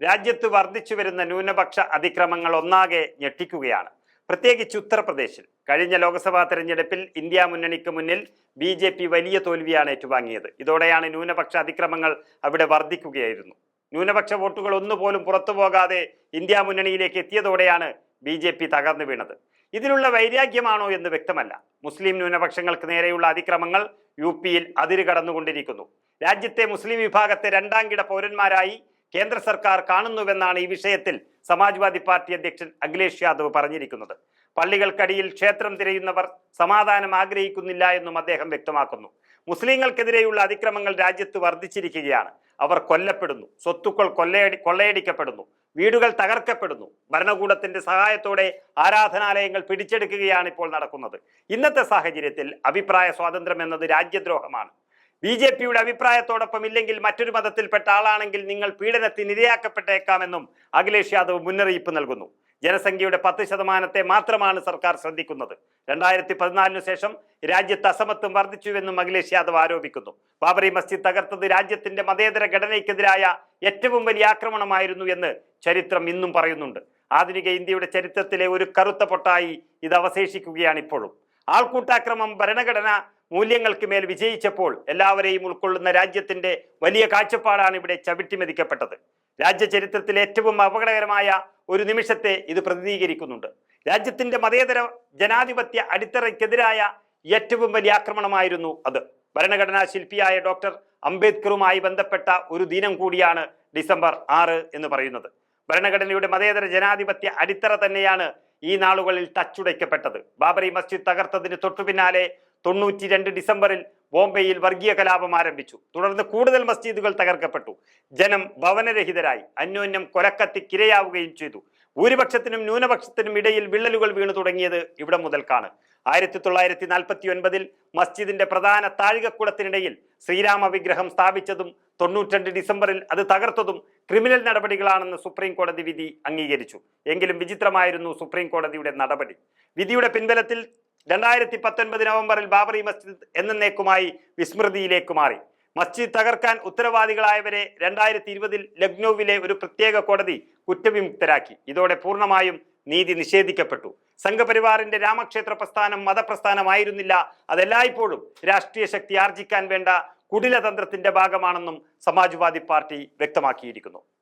രാജ്യത്ത് വർദ്ധിച്ചു വരുന്ന ന്യൂനപക്ഷ അതിക്രമങ്ങൾ ഒന്നാകെ ഞെട്ടിക്കുകയാണ്. പ്രത്യേകിച്ച് ഉത്തർപ്രദേശിൽ. കഴിഞ്ഞ ലോക്സഭാ തെരഞ്ഞെടുപ്പിൽ ഇന്ത്യ മുന്നണിക്ക് മുന്നിൽ ബി ജെ പി വലിയ തോൽവിയാണ് ഏറ്റുവാങ്ങിയത്. ഇതോടെയാണ് ന്യൂനപക്ഷ അതിക്രമങ്ങൾ അവിടെ വർദ്ധിക്കുകയായിരുന്നു. ന്യൂനപക്ഷ വോട്ടുകൾ ഒന്നുപോലും പുറത്തു പോകാതെ ഇന്ത്യ മുന്നണിയിലേക്ക് എത്തിയതോടെയാണ് ബി ജെ പി തകർന്നു വീണത്. ഇതിലുള്ള വൈരാഗ്യമാണോ എന്ന് വ്യക്തമല്ല. മുസ്ലിം ന്യൂനപക്ഷങ്ങൾക്ക് നേരെയുള്ള അതിക്രമങ്ങൾ യു പിയിൽ അതിര് കടന്നുകൊണ്ടിരിക്കുന്നു രാജ്യത്തെ മുസ്ലിം വിഭാഗത്തെ രണ്ടാം കിട പൗരന്മാരായി കേന്ദ്ര സർക്കാർ കാണുന്നുവെന്നാണ് ഈ വിഷയത്തിൽ സമാജ്വാദി പാർട്ടി അധ്യക്ഷൻ അഖിലേഷ് യാദവ് പറഞ്ഞിരിക്കുന്നത്. പള്ളികൾക്കടിയിൽ ക്ഷേത്രം തിരയുന്നവർ സമാധാനം ആഗ്രഹിക്കുന്നില്ല എന്നും അദ്ദേഹം വ്യക്തമാക്കുന്നു. മുസ്ലിങ്ങൾക്കെതിരെയുള്ള അതിക്രമങ്ങൾ രാജ്യത്ത് വർദ്ധിച്ചിരിക്കുകയാണ്. അവർ കൊല്ലപ്പെടുന്നു. സ്വത്തുക്കൾ കൊള്ളയടി കൊള്ളയടിക്കപ്പെടുന്നു. വീടുകൾ തകർക്കപ്പെടുന്നു. ഭരണകൂടത്തിന്റെ സഹായത്തോടെ ആരാധനാലയങ്ങൾ പിടിച്ചെടുക്കുകയാണ് ഇപ്പോൾ നടക്കുന്നത്. ഇന്നത്തെ സാഹചര്യത്തിൽ അഭിപ്രായ സ്വാതന്ത്ര്യം എന്നത് രാജ്യദ്രോഹമാണ്. ബി ജെ പിയുടെ അഭിപ്രായത്തോടൊപ്പം ഇല്ലെങ്കിൽ മറ്റൊരു മതത്തിൽപ്പെട്ട ആളാണെങ്കിൽ നിങ്ങൾ പീഡനത്തിന് ഇരയാക്കപ്പെട്ടേക്കാമെന്നും അഖിലേഷ് യാദവ് മുന്നറിയിപ്പ് നൽകുന്നു. ജനസംഖ്യയുടെ പത്ത് ശതമാനത്തെ മാത്രമാണ് സർക്കാർ ശ്രദ്ധിക്കുന്നത്. രണ്ടായിരത്തി പതിനാലിനു ശേഷം രാജ്യത്ത് അസമത്വം വർദ്ധിച്ചുവെന്നും അഖിലേഷ് യാദവ് ആരോപിക്കുന്നു. ബാബറി മസ്ജിദ് തകർത്തത് രാജ്യത്തിന്റെ മതേതര ഘടനയ്ക്കെതിരായ ഏറ്റവും വലിയ ആക്രമണമായിരുന്നു എന്ന് ചരിത്രം ഇന്നും പറയുന്നുണ്ട്. ആധുനിക ഇന്ത്യയുടെ ചരിത്രത്തിലെ ഒരു കറുത്ത പൊട്ടായി ഇത് അവശേഷിക്കുകയാണ് ഇപ്പോഴും. ആൾക്കൂട്ടാക്രമം ഭരണഘടന മൂല്യങ്ങൾക്ക് മേൽ വിജയിച്ചപ്പോൾ എല്ലാവരെയും ഉൾക്കൊള്ളുന്ന രാജ്യത്തിന്റെ വലിയ കാഴ്ചപ്പാടാണ് ഇവിടെ ചവിട്ടിമെതിക്കപ്പെട്ടത്. രാജ്യ ചരിത്രത്തിലെ ഏറ്റവും അപകടകരമായ ഒരു നിമിഷത്തെ ഇത് പ്രതിനിധീകരിക്കുന്നുണ്ട്. രാജ്യത്തിന്റെ മതേതര ജനാധിപത്യ അടിത്തറയ്ക്കെതിരായ ഏറ്റവും വലിയ ആക്രമണമായിരുന്നു അത്. ഭരണഘടനാ ശില്പിയായ ഡോക്ടർ അംബേദ്കറുമായി ബന്ധപ്പെട്ട ഒരു ദിനം കൂടിയാണ് ഡിസംബർ ആറ് എന്ന് പറയുന്നത്. ഭരണഘടനയുടെ മതേതര ജനാധിപത്യ അടിത്തറ തന്നെയാണ് ഈ നാളുകളിൽ തച്ചുടയ്ക്കപ്പെട്ടത്. ബാബറി മസ്ജിദ് തകർത്തതിന് തൊട്ടു പിന്നാലെ തൊണ്ണൂറ്റി രണ്ട് ഡിസംബറിൽ ബോംബെയിൽ വർഗീയ കലാപം ആരംഭിച്ചു. തുടർന്ന് കൂടുതൽ മസ്ജിദുകൾ തകർക്കപ്പെട്ടു. ജനം ഭവനരഹിതരായി. അന്യോന്യം കൊലക്കത്തിക്കിരയാവുകയും ചെയ്തു. ഭൂരിപക്ഷത്തിനും ന്യൂനപക്ഷത്തിനും ഇടയിൽ വിള്ളലുകൾ വീണു തുടങ്ങിയത് ഇവിടെ മുതൽക്കാണ്. ആയിരത്തി തൊള്ളായിരത്തി നാൽപ്പത്തി ഒൻപതിൽ മസ്ജിദിന്റെ പ്രധാന താഴികക്കുളത്തിനിടയിൽ ശ്രീരാമ വിഗ്രഹം സ്ഥാപിച്ചതും തൊണ്ണൂറ്റി ഡിസംബറിൽ അത് തകർത്തതും ക്രിമിനൽ നടപടികളാണെന്ന് സുപ്രീം കോടതി വിധി അംഗീകരിച്ചു. എങ്കിലും വിചിത്രമായിരുന്നു സുപ്രീം കോടതിയുടെ നടപടി. വിധിയുടെ പിൻബലത്തിൽ രണ്ടായിരത്തി പത്തൊൻപത് നവംബറിൽ ബാബറി മസ്ജിദ് എന്നേക്കുമായി വിസ്മൃതിയിലേക്ക് മാറി. മസ്ജിദ് തകർക്കാൻ ഉത്തരവാദികളായവരെ രണ്ടായിരത്തി ഇരുപതിൽ ലക്നൌവിലെ ഒരു പ്രത്യേക കോടതി കുറ്റവിമുക്തരാക്കി. ഇതോടെ പൂർണമായും നീതി നിഷേധിക്കപ്പെട്ടു. സംഘപരിവാറിന്റെ രാമക്ഷേത്ര പ്രസ്ഥാനം മതപ്രസ്ഥാനമായിരുന്നില്ല. അതെല്ലായ്പ്പോഴും രാഷ്ട്രീയ ശക്തി ആർജിക്കാൻ വേണ്ട കുടിലതന്ത്രത്തിന്റെ ഭാഗമാണെന്നും സമാജ്വാദി പാർട്ടി വ്യക്തമാക്കിയിരിക്കുന്നു.